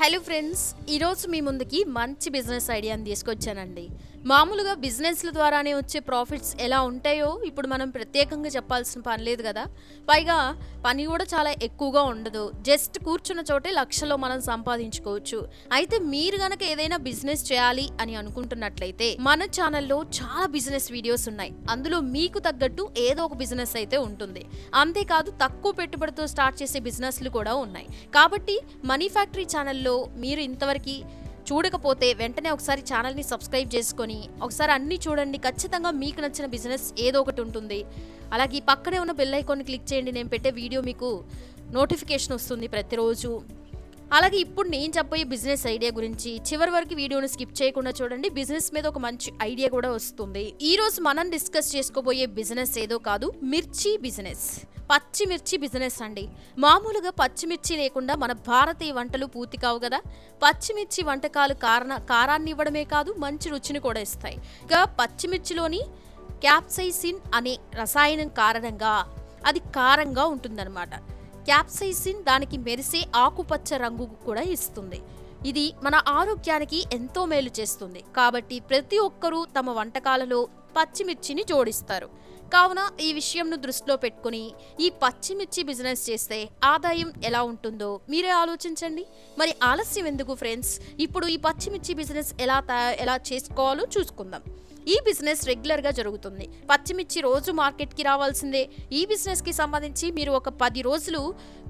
Hello friends ఈరోజు మీ ముందుకి మంచి బిజినెస్ ఐడియాని తీసుకొచ్చానండి. మామూలుగా బిజినెస్ల ద్వారానే వచ్చే ప్రాఫిట్స్ ఎలా ఉంటాయో ఇప్పుడు మనం ప్రత్యేకంగా చెప్పాల్సిన పని లేదు కదా. పైగా పని కూడా చాలా ఎక్కువగా ఉండదు. జస్ట్ కూర్చున్న చోటే లక్షలో మనం సంపాదించుకోవచ్చు. అయితే మీరు గనక ఏదైనా బిజినెస్ చేయాలి అని అనుకుంటున్నట్లయితే మన ఛానల్లో చాలా బిజినెస్ వీడియోస్ ఉన్నాయి. అందులో మీకు తగ్గట్టు ఏదో ఒక బిజినెస్ అయితే ఉంటుంది. అంతేకాదు తక్కువ పెట్టుబడితో స్టార్ట్ చేసే బిజినెస్లు కూడా ఉన్నాయి. కాబట్టి మనీ ఫ్యాక్టరీ ఛానల్లో మీరు ఇంతవరకు చూడకపోతే వెంటనే ఒకసారి ఛానల్ని సబ్స్క్రైబ్ చేసుకొని ఒకసారి అన్నీ చూడండి. ఖచ్చితంగా మీకు నచ్చిన బిజినెస్ ఏదో ఒకటి ఉంటుంది. అలాగే ఈ పక్కనే ఉన్న బెల్ ఐకాన్ క్లిక్ చేయండి. నేను పెట్టే వీడియో మీకు నోటిఫికేషన్ వస్తుంది ప్రతిరోజు. అలాగే ఇప్పుడు నేను చెప్పబోయే బిజినెస్ ఐడియా గురించి చివరి వరకు వీడియోని స్కిప్ చేయకుండా చూడండి. బిజినెస్ మీద ఒక మంచి ఐడియా కూడా వస్తుంది. ఈ రోజు మనం డిస్కస్ చేసుకోబోయే బిజినెస్ ఏదో కాదు మిర్చి బిజినెస్ పచ్చిమిర్చి బిజినెస్ అండి. మామూలుగా పచ్చిమిర్చి లేకుండా మన భారతీయ వంటలు పూర్తి కావు కదా. పచ్చిమిర్చి వంటకాలు కారణ కారాన్ని ఇవ్వడమే కాదు మంచి రుచిని కూడా ఇస్తాయి. ఇక పచ్చిమిర్చిలోని క్యాప్సైసిన్ అనే రసాయనం కారణంగా అది కారంగా ఉంటుందన్నమాట. క్యాప్సైసిన్ దానికి మెరిసే ఆకుపచ్చ రంగు కూడా ఇస్తుంది. ఇది మన ఆరోగ్యానికి ఎంతో మేలు చేస్తుంది. కాబట్టి ప్రతి ఒక్కరూ తమ వంటకాలలో పచ్చిమిర్చిని జోడిస్తారు. కావున ఈ విషయంను దృష్టిలో పెట్టుకుని ఈ పచ్చిమిర్చి బిజినెస్ చేస్తే ఆదాయం ఎలా ఉంటుందో మీరే ఆలోచించండి. మరి ఆలస్యం ఎందుకు ఫ్రెండ్స్? ఇప్పుడు ఈ పచ్చిమిర్చి బిజినెస్ ఎలా ఎలా చేసుకోవాలో చూసుకుందాం. ఈ బిజినెస్ రెగ్యులర్గా జరుగుతుంది. పచ్చిమిర్చి రోజు మార్కెట్కి రావాల్సిందే. ఈ బిజినెస్కి సంబంధించి మీరు ఒక పది రోజులు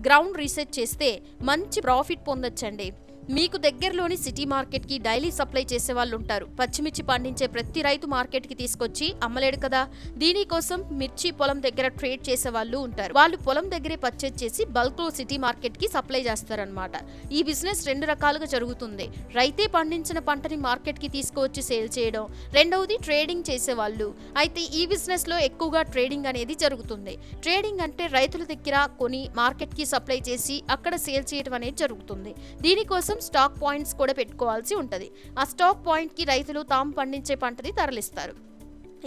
గ్రౌండ్ రీసెర్చ్ చేస్తే మంచి ప్రాఫిట్ పొందొచ్చండి. మీకు దగ్గరలోని సిటీ మార్కెట్కి డైలీ సప్లై చేసే వాళ్ళు ఉంటారు పచ్చిమిర్చి పండించే ప్రతి రైతు మార్కెట్కి తీసుకొచ్చి అమ్మలేడు కదా. దీనికోసం మిర్చి పొలం దగ్గర ట్రేడ్ చేసే వాళ్ళు ఉంటారు. వాళ్ళు పొలం దగ్గరే పర్చేజ్ చేసి బల్క్లో సిటీ మార్కెట్కి సప్లై చేస్తారనమాట ఈ బిజినెస్ రెండు రకాలుగా జరుగుతుంది. రైతే పండించిన పంటని మార్కెట్కి తీసుకువచ్చి సేల్ చేయడం. రెండవది ట్రేడింగ్ చేసేవాళ్ళు అయితే ఈ బిజినెస్లో ఎక్కువగా ట్రేడింగ్ అనేది జరుగుతుంది. ట్రేడింగ్ అంటే రైతుల దగ్గర కొని మార్కెట్కి సప్లై చేసి అక్కడ సేల్ చేయడం అనేది జరుగుతుంది. దీనికోసం స్టాక్ పాయింట్స్ కూడా పెట్టుకోవాల్సి ఉంటుంది. ఆ స్టాక్ పాయింట్కి రైతులు తాము పండించే పంటని తరలిస్తారు.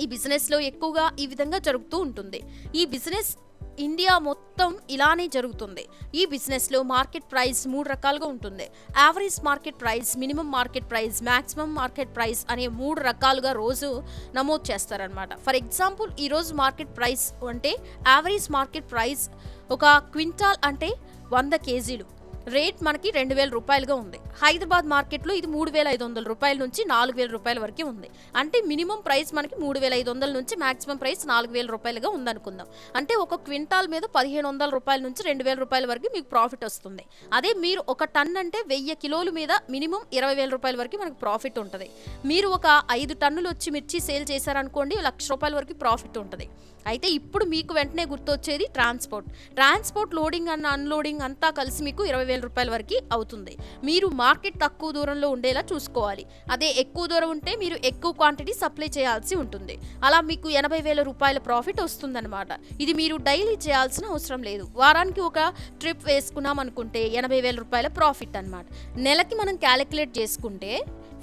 ఈ బిజినెస్లో ఎక్కువగా ఈ విధంగా జరుగుతూ ఉంటుంది. ఈ బిజినెస్ ఇండియా మొత్తం ఇలానే జరుగుతుంది. ఈ బిజినెస్లో మార్కెట్ ప్రైస్ మూడు రకాలుగా ఉంటుంది. Average market price minimum market price maximum market price అనే మూడు రకాలుగా రోజు నమోదు చేస్తారనమాట ఫర్ ఎగ్జాంపుల్ ఈ రోజు మార్కెట్ ప్రైస్ అంటే యావరేజ్ మార్కెట్ ప్రైస్ ఒక క్వింటాల్ అంటే వంద కేజీలు. రేట్ మనకి రెండు వేల రూపాయలుగా ఉంది. హైదరాబాద్ మార్కెట్లో ఇది మూడు వేల ఐదు వందల రూపాయల నుంచి నాలుగు వేల రూపాయల వరకు ఉంది. అంటే మినిమం ప్రైస్ మనకి మూడు వేల ఐదు వందల నుంచి మాక్సిమం ప్రైస్ నాలుగు వేల రూపాయలుగా ఉందనుకుందాం. అంటే ఒక క్వింటాల్ మీద పదిహేను వందల రూపాయల నుంచి రెండు వేల రూపాయల వరకు మీకు ప్రాఫిట్ వస్తుంది. అదే మీరు ఒక టన్ అంటే వెయ్యి కిలోల మీద మినిమం ఇరవై వేల రూపాయల వరకు మనకు ప్రాఫిట్ ఉంటుంది. మీరు ఒక ఐదు టన్నులు వచ్చి మిర్చి సేల్ చేశారనుకోండి లక్ష రూపాయల వరకు ప్రాఫిట్ ఉంటుంది. అయితే ఇప్పుడు మీకు వెంటనే గుర్తొచ్చేది transport. Transport loading and unloading అంతా కలిసి మీకు ఇరవై వేల రూపాయల వరకు అవుతుంది. మీరు మార్కెట్ తక్కువ దూరంలో ఉండేలా చూసుకోవాలి. అదే ఎక్కువ దూరం ఉంటే మీరు ఎక్కువ క్వాంటిటీ సప్లై చేయాల్సి ఉంటుంది. అలా మీకు ఎనభై వేల రూపాయల ప్రాఫిట్ వస్తుందన్నమాట. ఇది మీరు డైలీ చేయాల్సిన అవసరం లేదు. వారానికి ఒక ట్రిప్ వేసుకున్నాం అనుకుంటే ఎనభై వేల రూపాయల ప్రాఫిట్ అనమాట నెలకి మనం క్యాలిక్యులేట్ చేసుకుంటే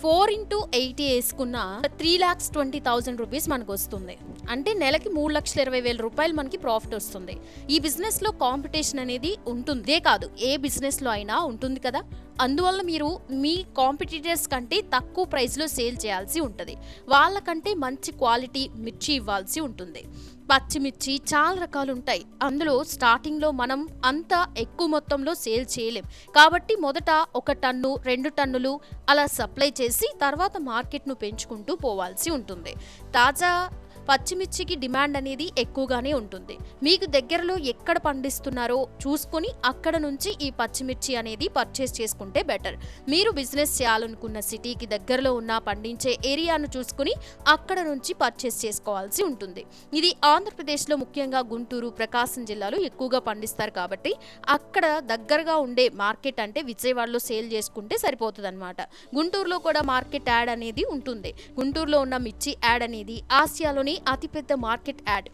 ఫోర్ ఇంటూ ఎయిటీ వేసుకున్న three lakhs twenty thousand rupees మనకు వస్తుంది. అంటే నెలకి మూడు లక్షల ఇరవై వేల రూపాయలు మనకి ప్రాఫిట్ వస్తుంది. ఈ బిజినెస్లో కాంపిటీషన్ అనేది ఉంటుందే కాదు. ఏ బిజినెస్లో అయినా ఉంటుంది కదా? అందువల్ల మీరు మీ కాంపిటీటర్స్ కంటే తక్కువ ప్రైస్లో సేల్ చేయాల్సి ఉంటుంది. వాళ్ళకంటే మంచి క్వాలిటీ మిర్చి ఇవ్వాల్సి ఉంటుంది. పచ్చిమిర్చి చాలా రకాలు ఉంటాయి. అందులో స్టార్టింగ్లో మనం అంత ఎక్కువ మొత్తంలో సేల్ చేయలేం. కాబట్టి మొదట ఒక టన్ను రెండు టన్నులు అలా సప్లై చేసి తర్వాత మార్కెట్ను పెంచుకుంటూ పోవాల్సి ఉంటుంది. తాజా పచ్చిమిర్చికి డిమాండ్ అనేది ఎక్కువగానే ఉంటుంది. మీకు దగ్గరలో ఎక్కడ పండిస్తున్నారో చూసుకొని అక్కడ నుంచి ఈ పచ్చిమిర్చి అనేది పర్చేస్ చేసుకుంటే బెటర్ మీరు బిజినెస్ చేయాలనుకున్న సిటీకి దగ్గరలో ఉన్న పండించే ఏరియాను చూసుకుని అక్కడ నుంచి పర్చేస్ చేసుకోవాల్సి ఉంటుంది. ఇది ఆంధ్రప్రదేశ్లో ముఖ్యంగా గుంటూరు ప్రకాశం జిల్లాలో ఎక్కువగా పండిస్తారు కాబట్టి అక్కడ దగ్గరగా ఉండే మార్కెట్ అంటే విజయవాడలో సేల్ చేసుకుంటే సరిపోతుంది అనమాట గుంటూరులో కూడా మార్కెట్ యాడ్ అనేది ఉంటుంది. గుంటూరులో ఉన్న మిర్చి యాడ్ అనేది ఆసియాలోని అతిపెద్ద మార్కెట్ యాడ్.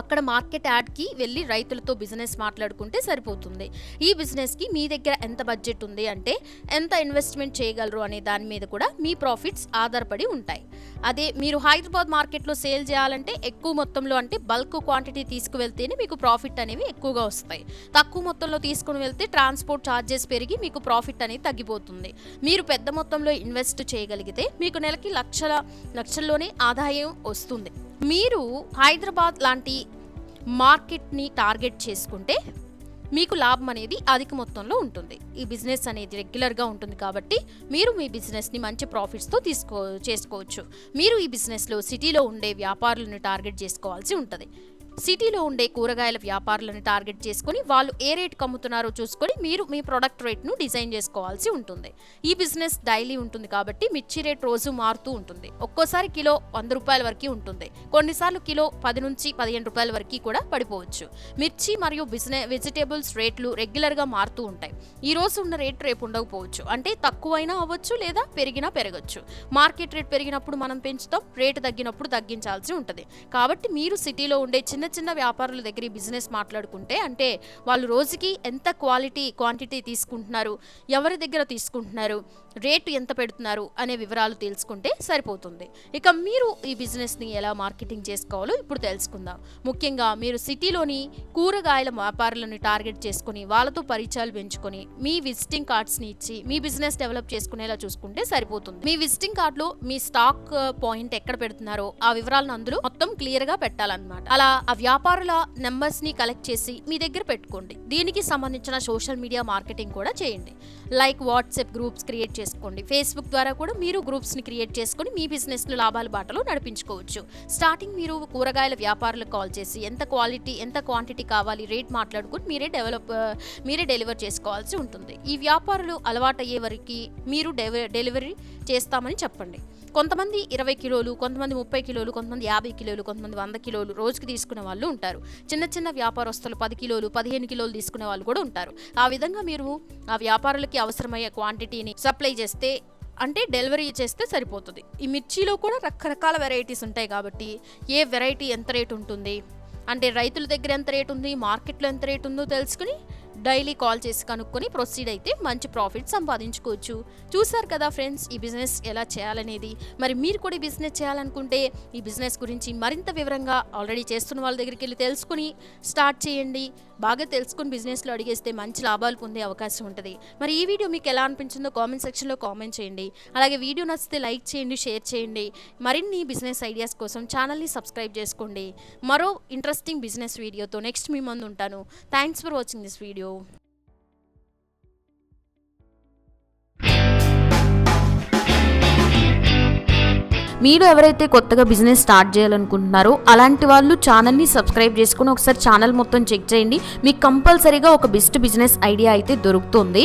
అక్కడ మార్కెట్ యాడ్కి వెళ్ళి రైతులతో బిజినెస్ మాట్లాడుకుంటే సరిపోతుంది. ఈ బిజినెస్కి మీ దగ్గర ఎంత బడ్జెట్ ఉంది అంటే ఎంత ఇన్వెస్ట్మెంట్ చేయగలరు అనే దాని మీద కూడా మీ ప్రాఫిట్స్ ఆధారపడి ఉంటాయి. అదే మీరు హైదరాబాద్ మార్కెట్లో సేల్ చేయాలంటే ఎక్కువ మొత్తంలో అంటే బల్క్ క్వాంటిటీ తీసుకువెళ్తేనే మీకు ప్రాఫిట్ అనేవి ఎక్కువగా వస్తాయి. తక్కువ మొత్తంలో తీసుకుని వెళ్తే ట్రాన్స్పోర్ట్ ఛార్జెస్ పెరిగి మీకు ప్రాఫిట్ అనేది తగ్గిపోతుంది. మీరు పెద్ద మొత్తంలో ఇన్వెస్ట్ చేయగలిగితే మీకు నెలకి లక్షల లక్షల్లోనే ఆదాయం వస్తుంది. మీరు హైదరాబాద్ లాంటి మార్కెట్ని టార్గెట్ చేసుకుంటే మీకు లాభం అనేది అధిక మొత్తంలో ఉంటుంది. ఈ బిజినెస్ అనేది రెగ్యులర్గా ఉంటుంది కాబట్టి మీరు మీ బిజినెస్ని మంచి ప్రాఫిట్స్తో తీసుకో చేసుకోవచ్చు. మీరు ఈ బిజినెస్లో సిటీలో ఉండే వ్యాపారులను టార్గెట్ చేసుకోవాల్సి ఉంటుంది. సిటీలో ఉండే కూరగాయల వ్యాపారులను టార్గెట్ చేసుకొని వాళ్ళు ఏ రేట్కి అమ్ముతున్నారో చూసుకొని మీరు మీ ప్రొడక్ట్ రేట్ను డిజైన్ చేసుకోవాల్సి ఉంటుంది. ఈ బిజినెస్ డైలీ ఉంటుంది కాబట్టి మిర్చి రేట్ రోజు మారుతూ ఉంటుంది. ఒక్కోసారి కిలో వంద రూపాయల వరకు ఉంటుంది. కొన్నిసార్లు కిలో పది నుంచి పదిహేను రూపాయల వరకు కూడా పడిపోవచ్చు. మిర్చి మరియు బిజినెస్ వెజిటేబుల్స్ రేట్లు రెగ్యులర్గా మారుతూ ఉంటాయి. ఈ రోజు ఉన్న రేట్ రేపు ఉండకపోవచ్చు. అంటే తక్కువైనా అవ్వచ్చు లేదా పెరిగినా పెరగచ్చు. మార్కెట్ రేట్ పెరిగినప్పుడు మనం పెంచుతాం రేటు తగ్గినప్పుడు తగ్గించాల్సి ఉంటుంది. కాబట్టి మీరు సిటీలో ఉండే చిన్న చిన్న వ్యాపారుల దగ్గర ఈ బిజినెస్ మాట్లాడుకుంటే అంటే వాళ్ళు రోజుకి ఎంత క్వాలిటీ క్వాంటిటీ తీసుకుంటున్నారు ఎవరి దగ్గర తీసుకుంటున్నారు రేటు ఎంత పెడుతున్నారు అనే వివరాలు తెలుసుకుంటే సరిపోతుంది. ఇక మీరు ఈ బిజినెస్ని ఎలా మార్కెటింగ్ చేసుకోవాలో ఇప్పుడు తెలుసుకుందాం. ముఖ్యంగా మీరు సిటీలోని కూరగాయల వ్యాపారులను టార్గెట్ చేసుకుని వాళ్ళతో పరిచయాలు పెంచుకొని మీ విజిటింగ్ కార్డ్స్ని ఇచ్చి మీ బిజినెస్ డెవలప్ చేసుకునేలా చూసుకుంటే సరిపోతుంది. మీ విజిటింగ్ కార్డులో మీ స్టాక్ పాయింట్ ఎక్కడ పెడుతున్నారో ఆ వివరాలను అందులో మొత్తం క్లియర్గా పెట్టాలన్నమాట. అలా ఆ వ్యాపారుల నెంబర్స్ని కలెక్ట్ చేసి మీ దగ్గర పెట్టుకోండి. దీనికి సంబంధించిన సోషల్ మీడియా మార్కెటింగ్ కూడా చేయండి. లైక్ వాట్సాప్ గ్రూప్స్ క్రియేట్ చేసుకోండి. ఫేస్బుక్ ద్వారా కూడా మీరు గ్రూప్స్ని క్రియేట్ చేసుకొని మీ బిజినెస్ను లాభాల బాటలో నడిపించుకోవచ్చు. స్టార్టింగ్ మీరు కూరగాయల వ్యాపారులకు కాల్ చేసి ఎంత క్వాలిటీ ఎంత క్వాంటిటీ కావాలి రేట్ మాట్లాడుకుని మీరే డెవలప్ మీరే డెలివర్ చేసుకోవాల్సి ఉంటుంది. ఈ వ్యాపారులు అలవాటయ్యే వరకు మీరు డెవ- డెలివరీ చేస్తామని చెప్పండి. కొంతమంది ఇరవై కిలోలు కొంతమంది ముప్పై కిలోలు కొంతమంది యాభై కిలోలు కొంతమంది వంద కిలోలు రోజుకి తీసుకునే వాళ్ళు ఉంటారు. చిన్న చిన్న వ్యాపారస్తులు పది కిలోలు పదిహేను కిలోలు తీసుకునే వాళ్ళు కూడా ఉంటారు. ఆ విధంగా మీరు ఆ వ్యాపారులకి అవసరమయ్యే క్వాంటిటీని సప్లై చేస్తే అంటే డెలివరీ చేస్తే సరిపోతుంది. ఈ మిర్చిలో కూడా రకరకాల వెరైటీస్ ఉంటాయి కాబట్టి ఏ వెరైటీ ఎంత రేటు ఉంటుంది? అంటే రైతుల దగ్గర ఎంత రేటు ఉంది? మార్కెట్లో ఎంత రేటు ఉందో తెలుసుకుని డైలీ కాల్ చేసి కనుక్కొని ప్రొసీడ్ అయితే మంచి ప్రాఫిట్ సంపాదించుకోవచ్చు. చూసారు కదా ఫ్రెండ్స్ ఈ బిజినెస్ ఎలా చేయాలనేది. మరి మీరు కూడా ఈ బిజినెస్ చేయాలనుకుంటే ఈ బిజినెస్ గురించి మరింత వివరంగా ఆల్రెడీ చేస్తున్న వాళ్ళ దగ్గరికి వెళ్ళి తెలుసుకుని స్టార్ట్ చేయండి. బాగా తెలుసుకుని బిజినెస్లో అడిగేస్తే మంచి లాభాలు పొందే అవకాశం ఉంటుంది. మరి ఈ వీడియో మీకు ఎలా అనిపించిందో కామెంట్ సెక్షన్లో కామెంట్ చేయండి. అలాగే వీడియో నచ్చితే లైక్ చేయండి షేర్ చేయండి. మరిన్ని బిజినెస్ ఐడియాస్ కోసం ఛానల్ని సబ్స్క్రైబ్ చేసుకోండి. మరో ఇంట్రెస్టింగ్ బిజినెస్ వీడియోతో నెక్స్ట్ మీ ముందు ఉంటాను. Thanks for watching this video మీరు ఎవరైతే కొత్తగా బిజినెస్ స్టార్ట్ చేయాలనుకుంటున్నారో అలాంటి వాళ్ళు ఛానల్ని సబ్స్క్రైబ్ చేసుకుని ఒకసారి ఛానల్ మొత్తం చెక్ చేయండి. మీకు కంపల్సరీగా ఒక బెస్ట్ బిజినెస్ ఐడియా అయితే దొరుకుతుంది.